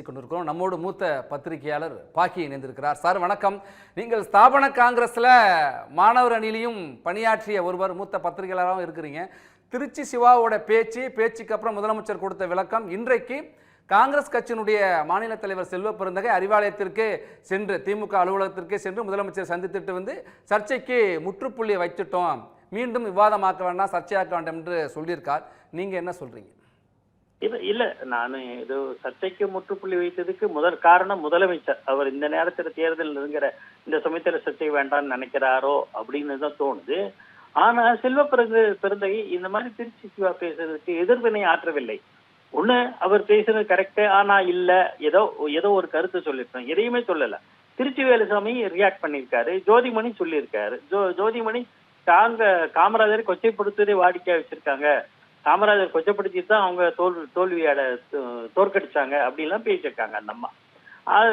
பேசிக் கொண்டிருக்கிறோம் நம்மோடு மூத்த பத்திரிகையாளர் பாக்கி இணைந்திருக்கிறார். சார் வணக்கம். நீங்கள் ஸ்தாபன காங்கிரஸ்ல மாணவர் அணியிலையும் பணியாற்றிய ஒருவர் மூத்த பத்திரிகையாளராகவும் இருக்கிறீங்க. திருச்சி சிவாவோட பேச்சு பேச்சுக்கு அப்புறம் முதலமைச்சர் கொடுத்த விளக்கம். இன்றைக்கு காங்கிரஸ் கட்சியினுடைய மாநில தலைவர் செல்வ பெருந்தகை அறிவாலயத்திற்கு சென்று திமுக அலுவலகத்திற்கு சென்று முதலமைச்சர் சந்தித்துட்டு வந்து சர்ச்சைக்கு முற்றுப்புள்ளி வைத்துட்டோம். மீண்டும் விவாதமாக்க வேண்டாம் சர்ச்சையாக்க வேண்டாம் என்று சொல்லியிருக்கார். நீங்க என்ன சொல்றீங்க? இல்ல இல்ல நான் இது சர்ச்சைக்கு முற்றுப்புள்ளி வைத்ததுக்கு முதல் காரணம் முதலமைச்சர். அவர் இந்த நேரத்துல தேர்தல் இருக்கிற இந்த சமயத்துல சர்ச்சை வேண்டாம்னு நினைக்கிறாரோ அப்படின்னு தான் தோணுது. ஆனா செல்வ பிறகு இந்த மாதிரி திருச்சி சிவா பேசுறதுக்கு எதிர்வினை ஆற்றவில்லை. ஒண்ணு அவர் பேசுறது கரெக்டு ஆனா இல்ல ஏதோ ஏதோ ஒரு கருத்து சொல்லிருக்கோம். எதையுமே சொல்லல. திருச்சி வேலுசாமி ரியாக்ட் பண்ணியிருக்காரு. ஜோதிமணி சொல்லியிருக்காரு. ஜோ ஜோதிமணி தாங்க காமராஜரை கொச்சைப்படுத்துவதை வாடிக்கையா வச்சிருக்காங்க. காமராஜர் கொச்சப்படுத்தி தான் அவங்க தோல் தோல்வியோட தோற்கடிச்சாங்க அப்படின்லாம் பேசியிருக்காங்க அந்த அம்மா.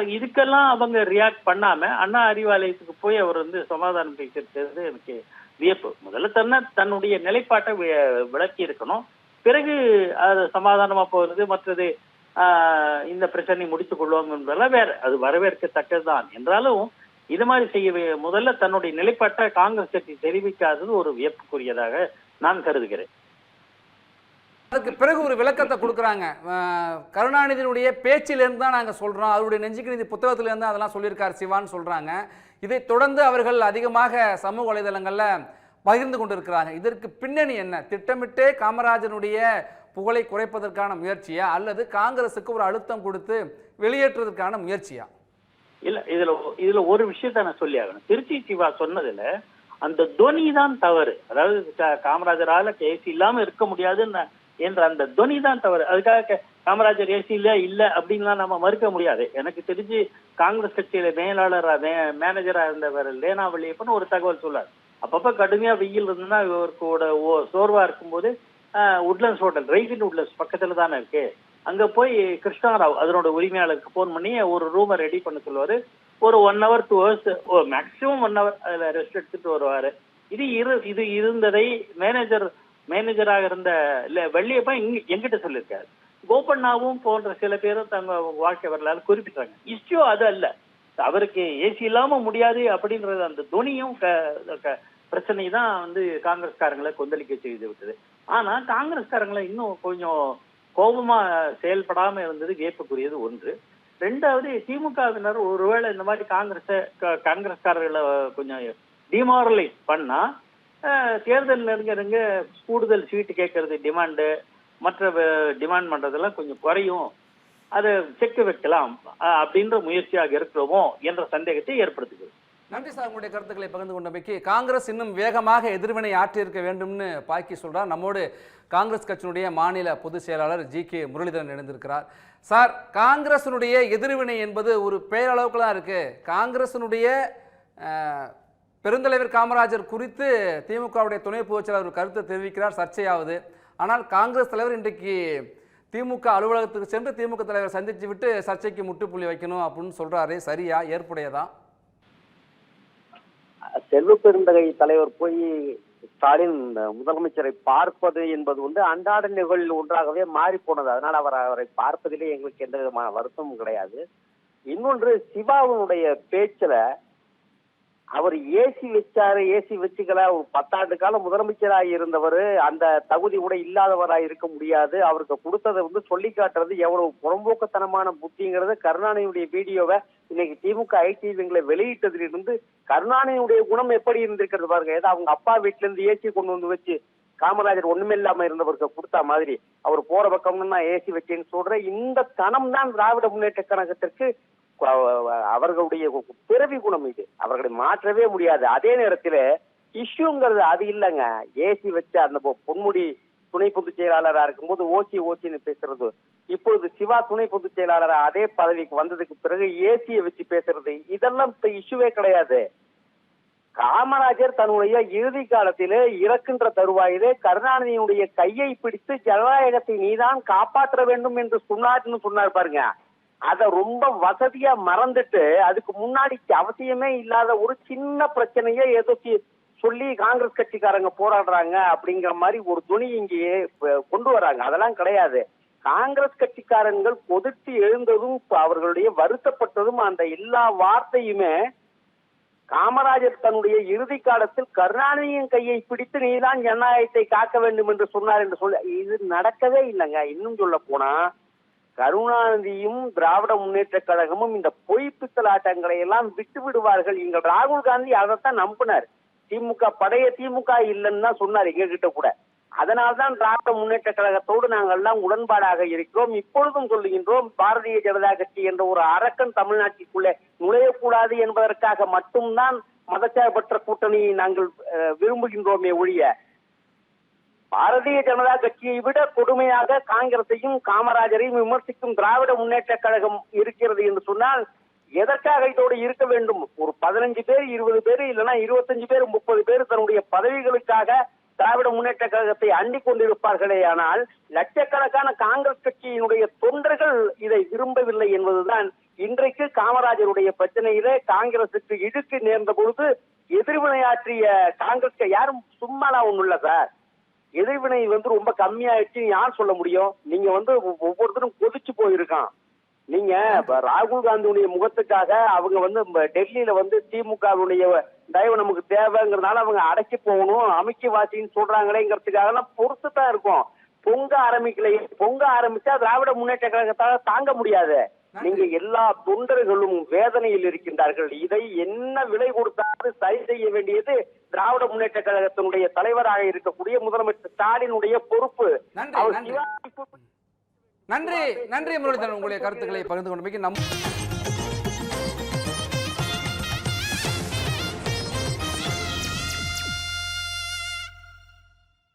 இதுக்கெல்லாம் அவங்க ரியாக்ட் பண்ணாம அண்ணா அறிவாலயத்துக்கு போய் அவர் வந்து சமாதானம் பேசியிருக்கிறது எனக்கு வியப்பு. முதல்ல தன்னை தன்னுடைய நிலைப்பாட்டை விளக்கி இருக்கணும். பிறகு அது சமாதானமா போகிறது மற்றது ஆஹ் இந்த பிரச்சனை முடித்துக் கொள்வோம் என்பதெல்லாம் வேற. அது வரவேற்கத்தக்கதுதான். என்றாலும் இது மாதிரி செய்ய வே- முதல்ல தன்னுடைய நிலைப்பாட்டை காங்கிரஸ் கட்சி தெரிவிக்காதது ஒரு வியப்புக்குரியதாக நான் கருதுகிறேன். அதுக்கு பிறகு ஒரு விளக்கத்தை கொடுக்குறாங்க. கருணாநிதியினுடைய பேச்சிலிருந்து தான் நாங்கள் சொல்கிறோம் அவருடைய நெஞ்சுக்கு நீதி புத்தகத்திலேருந்து அதெல்லாம் சொல்லியிருக்கார் சிவான்னு சொல்கிறாங்க இதை தொடர்ந்து அவர்கள் அதிகமாக சமூக வலைதளங்களில் பகிர்ந்து கொண்டிருக்கிறாங்க. இதற்கு பின்னணி என்ன? திட்டமிட்டே காமராஜனுடைய புகழை குறைப்பதற்கான முயற்சியா? அல்லது காங்கிரஸுக்கு ஒரு அழுத்தம் கொடுத்து வெளியேற்றுவதற்கான முயற்சியா? இல்ல இதுல இதுல ஒரு விஷயத்த நான் சொல்லி ஆகணும். திருச்சி சிவா சொன்னதுல அந்த துவனி தான் தவறு. அதாவது காமராஜரால ஏசி இல்லாம இருக்க முடியாதுன்னு என்ற அந்த துணி தான் தவறு. அதுக்காக காமராஜர் ஏசியில இல்ல அப்படின்லாம் நம்ம மறுக்க முடியாது. எனக்கு தெரிஞ்சு காங்கிரஸ் கட்சியில மேலாளரா மேனேஜரா இருந்தவர் லேனா வள்ளியப்பன் ஒரு தகவல் சொல்லார். அப்பப்ப கடுமையா வெயில் இருந்ததுன்னா இவருக்கோட ஓ- சோர்வா இருக்கும்போது உட்லண்ட்ஸ் ஹோட்டல் ரெய்கின் உட்லண்ட்ஸ் பக்கத்துல தானே இருக்கு. அங்க போய் கிருஷ்ணாராவ் அதனோட உரிமையாளருக்கு ஃபோன் பண்ணி ஒரு ரூமை ரெடி பண்ண சொல்லுவாரு. ஒரு one hour two hours maximum one hour அதுல ரெஸ்ட் எடுத்துட்டு வருவாரு. இது இரு இது இருந்ததை மேனேஜர் மேனேஜராக இருந்த இல்ல வெள்ளியப்பா இங்க எங்கிட்ட சொல்லியிருக்காரு. கோபண்ணாவும் போன்ற சில பேரும் தங்க வாழ்க்கை வரலாறு குறிப்பிட்டாங்க. இஷ்யூ அது அல்ல. அவருக்கு ஏசி இல்லாம முடியாது அப்படின்றது அந்த துணியும் க- க- பிரச்சனை தான் வந்து காங்கிரஸ்காரங்களை கொந்தளிக்க செய்து விட்டது. ஆனா காங்கிரஸ்காரங்களை இன்னும் கொஞ்சம் கோபமா செயல்படாம இருந்தது வியப்புக்குரியது ஒன்று. ரெண்டாவது திமுகவினர் ஒருவேளை இந்த மாதிரி காங்கிரஸ் காங்கிரஸ்காரர்களை கொஞ்சம் டிமாரலைஸ் பண்ணா தேர்தல் நெருங்க நெருங்க கூடுதல் சீட்டு கேட்கறது டிமாண்டு மற்ற டிமாண்ட் பண்றதெல்லாம் கொஞ்சம் குறையும். அதை செக்கு வைக்கலாம் அப்படின்ற முயற்சியாக இருக்கிறோமோ என்ற சந்தேகத்தை ஏற்படுத்துகிறது. நன்றி சார் உங்களுடைய கருத்துக்களை பகிர்ந்து கொண்டமைக்கு காங்கிரஸ் இன்னும் வேகமாக எதிர்வினை ஆற்றியிருக்க வேண்டும்னு பாக்கி சொல்றார். நம்மோடு காங்கிரஸ் கட்சியினுடைய மாநில பொதுச் செயலாளர் ஜி கே முரளிதரன் இணைந்திருக்கிறார். சார் காங்கிரசினுடைய எதிர்வினை என்பது ஒரு பேரளவுக்கு தான் இருக்கு. காங்கிரசினுடைய பெருந்தலைவர் காமராஜர் குறித்து திமுகவுடைய துணை பொதுச்செயலாளர் ஒரு கருத்தை தெரிவிக்கிறார் சர்ச்சையாவது. ஆனால் காங்கிரஸ் தலைவர் இன்றைக்கு திமுக அலுவலகத்துக்கு சென்று திமுக தலைவர் சந்தித்து விட்டு சர்ச்சைக்கு முட்டுப்புள்ளி வைக்கணும் அப்படின்னு சொல்றாரு. சரியா? ஏற்புடையதா? செல்வ பெருந்தகை தலைவர் போய் ஸ்டாலின் முதலமைச்சரை பார்ப்பது என்பது வந்து அன்றாட நிகழ்வில் ஒன்றாகவே மாறி போனது அதனால் அவர் அவரை பார்ப்பதிலே எங்களுக்கு எந்த விதமான வருத்தமும் கிடையாது. இன்னொன்று சிவாவுடைய பேச்சில் அவர் ஏசி வச்சாரு ஏசி வச்சுக்கல. ஒரு பத்தாண்டு காலம் முதலமைச்சராக இருந்தவர் அந்த தகுதி கூட இல்லாதவராக இருக்க முடியாது. அவருக்கு கொடுத்ததை வந்து சொல்லி காட்டுறது எவ்வளவு புறம்போக்கத்தனமான புத்திங்கிறது. கருணாநிதியுடைய வீடியோவை இன்னைக்கு திமுக ஐடிவிங்களை வெளியிட்டதிலிருந்து கருணாநிதியுடைய குணம் எப்படி இருந்திருக்கிறது பாருங்க. ஏதோ அவங்க அப்பா வீட்டுல இருந்து ஏசி கொண்டு வந்து வச்சு காமராஜர் ஒண்ணுமே இல்லாம இருந்தவருக்கு கொடுத்த மாதிரி அவர் போற பக்கம்னு நான் ஏசி வச்சேன்னு சொல்றேன். இந்த தனம் தான் திராவிட முன்னேற்ற கழகத்திற்கு அவர்களுடைய பிறவி குணம் இது. அவர்களை மாற்றவே முடியாது. அதே நேரத்தில் இஷ்யூங்கிறது அது இல்லைங்க. ஏசி வச்ச அந்த பொ- பொன்முடி துணை பொதுச் செயலாளரா இருக்கும்போது ஓசி ஓசின்னு பேசுறது. இப்பொழுது சிவா துணை பொதுச் செயலாளரா அதே பதவிக்கு வந்ததுக்கு பிறகு ஏசியை வச்சு பேசுறது. இதெல்லாம் இப்ப இஷ்யூவே கிடையாது. காமராஜர் தன்னுடைய இறுதி காலத்திலே இறக்கின்ற தருவாயிலே கருணாநிதியினுடைய கையை பிடித்து ஜனநாயகத்தை நீதான் காப்பாற்ற வேண்டும் என்று சொன்னார்னு சொன்னார் பாருங்க. அத ரொம்ப வசதியா மறந்துட்டு அதுக்கு முன்னாடி அவசியமே இல்லாத ஒரு சின்ன பிரச்சனையே ஏதோ சொல்லி காங்கிரஸ் கட்சிக்காரங்க போராடுறாங்க அப்படிங்கிற மாதிரி ஒரு துணி இங்கே கொண்டு வராங்க. அதெல்லாம் கிடையாது. காங்கிரஸ் கட்சிக்காரங்கள் கொதித்து எழுந்ததும் அவர்களுடைய வருத்தப்பட்டதும் அந்த எல்லா வார்த்தையுமே காமராஜர் தன்னுடைய இறுதி காலத்தில் கருணாநிதியின் கையை பிடித்து நீதான் ஜனநாயகத்தை காக்க வேண்டும் என்று சொன்னார் என்று சொல்ல இது நடக்கவே இல்லைங்க. இன்னும் சொல்ல போனா கருணாநிதியும் திராவிட முன்னேற்ற கழகமும் இந்த பொய் பித்தலாட்டங்களை எல்லாம் விட்டு விடுவார்கள் எங்கள் ராகுல் காந்தி அதைத்தான் நம்பினார். திமுக பழைய திமுக இல்லைன்னு தான் சொன்னார் எங்க கிட்ட கூட. அதனால்தான் திராவிட முன்னேற்ற கழகத்தோடு நாங்கள் எல்லாம் உடன்பாடாக இருக்கிறோம். இப்பொழுதும் சொல்லுகின்றோம் பாரதிய ஜனதா கட்சி என்ற ஒரு அரக்கன் தமிழ்நாட்டிற்குள்ளே நுழையக்கூடாது என்பதற்காக மட்டும்தான் மதச்சார்பற்ற கூட்டணியை நாங்கள் விரும்புகின்றோமே ஒழிய பாரதிய ஜனதா கட்சியை விட கொடுமையாக காங்கிரஸையும் காமராஜரையும் விமர்சிக்கும் திராவிட முன்னேற்ற கழகம் இருக்கிறது என்று சொன்னால் எதற்காக இதோடு இருக்க வேண்டும்? ஒரு பதினஞ்சு பேர் இருபது பேர் இல்லைன்னா இருபத்தஞ்சு பேர் முப்பது பேர் தன்னுடைய பதவிகளுக்காக திராவிட முன்னேற்ற கழகத்தை அண்டிக் கொண்டிருப்பார்களே ஆனால் லட்சக்கணக்கான காங்கிரஸ் கட்சியினுடைய தொண்டர்கள் இதை விரும்பவில்லை என்பதுதான் இன்றைக்கு காமராஜருடைய பிரச்சனையிலே காங்கிரசுக்கு இழுக்கு நேர்ந்த பொழுது எதிர்வினையாற்றிய காங்கிரஸ் யாரும் சும்மாலாம் ஒண்ணும் இல்ல சார். எதிர்வினை வந்து ரொம்ப கம்மியாயிடுச்சு. யார் சொல்ல முடியும்? நீங்க வந்து ஒவ்வொருத்தரும் கொதிச்சு போயிருக்கான். நீங்க ராகுல் காந்தியுடைய முகத்துக்காக அவங்க வந்து டெல்லியில வந்து திமுகவுடைய தயவு நமக்கு தேவைங்கிறதுனால அவங்க அடக்கி போகணும். அமைக்கி வாசின்னு சொல்றாங்களேங்கிறதுக்காக எல்லாம் பொறுத்து தான் இருக்கும். பொங்க ஆரம்பிக்கலையே. பொங்க ஆரம்பிச்சா திராவிட முன்னேற்ற கழகத்தால தாங்க முடியாது. நீங்க எல்லா தொண்டர்களும் வேதனையில் இருக்கின்றார்கள். இதை என்ன விலை கொடுத்தாலும் சரி செய்ய வேண்டியது திராவிட முன்னேற்ற கழகத்தினுடைய தலைவராக இருக்கக்கூடிய முதலமைச்சர் ஸ்டாலினுடைய பொறுப்பு. நன்றி, நன்றி முரளிதரன். உங்களுடைய கருத்துக்களை பகிர்ந்து கொண்டமைக்கு நம்